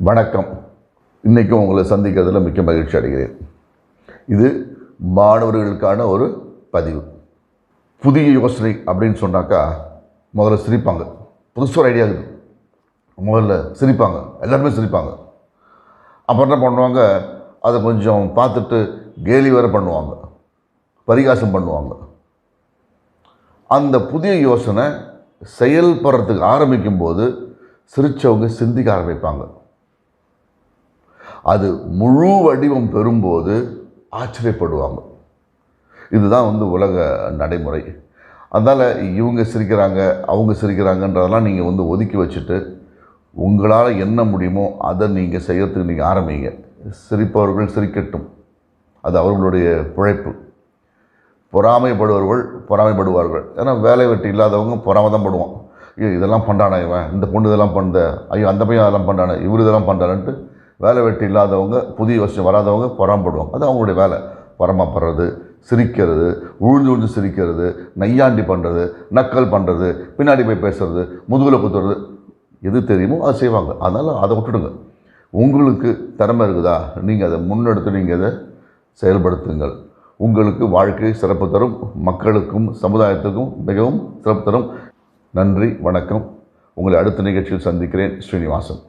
வணக்கம். இன்றைக்கும் உங்களை சந்திக்கிறதுல மிக்க மகிழ்ச்சி அடைகிறேன். இது மாணவர்களுக்கான ஒரு பதிவு. புதிய யோசனை அப்படின்னு சொன்னாக்கா முதல்ல சிரிப்பாங்க. புதுசு ஒரு ஐடியா இருக்குது. முதல்ல சிரிப்பாங்க. எல்லாருமே சிரிப்பாங்க. அப்புறம் என்ன பண்ணுவாங்க? அதை கொஞ்சம் பார்த்துட்டு கேலி வேறு பண்ணுவாங்க. பரிகாசம் பண்ணுவாங்க. அந்த புதிய யோசனை செயல்படுறதுக்கு ஆரம்பிக்கும்போது சிரித்தவங்க சிந்திக்க ஆரம்பிப்பாங்க. அது முழு வடிவம் பெறும்போது ஆச்சரியப்படுவாங்க. இதுதான் வந்து உலக நடைமுறை. அதனால் இவங்க சிரிக்கிறாங்க அவங்க சிரிக்கிறாங்கன்றதெல்லாம் நீங்கள் வந்து ஒதுக்கி வச்சுட்டு உங்களால் என்ன முடியுமோ அதை நீங்கள் செய்யறதுக்கு நீங்கள் ஆரம்பிங்க. சிரிப்பவர்கள் சிரிக்கட்டும். அது அவர்களுடைய பிழைப்பு பொறாமைப்படுபவர்கள் பொறாமைப்படுவார்கள். ஏன்னா வேலை வெட்டி இல்லாதவங்க பொறாமை தான் படுவான். ஐயோ இதெல்லாம் பண்ணுறானே இவன்? இந்த பொண்ணு இதெல்லாம் பண்ணுத ஐயோ அந்த பையன் அதெல்லாம் பண்ணுறானே இவர் இதெல்லாம் பண்ணுறான்ட்டு வேலை வெட்டி இல்லாதவங்க புதிய வருஷம் வராதவங்க பொறாமப்படுவாங்க. அது அவங்களுடைய வேலை. பொறாமப்படுறது சிரிக்கிறது உழுந்து உழுந்து சிரிக்கிறது நையாண்டி பண்ணுறது நக்கல் பண்ணுறது பின்னாடி போய் பேசுகிறது முதுகில் குத்துறது. எது தெரியுமோ அதை செய்வாங்க. அதனால் அதை விட்டுடுங்க. உங்களுக்கு திறமை இருக்குதா? நீங்கள் அதை முன்னெடுத்து நீங்கள் அதை செயல்படுத்துங்கள். உங்களுக்கு வாழ்க்கை சிறப்பு தரும் மக்களுக்கும் சமுதாயத்துக்கும் மிகவும் சிறப்பு தரும். நன்றி வணக்கம். உங்களை அடுத்த நிகழ்ச்சியில் சந்திக்கிறேன். ஸ்ரீனிவாசன்.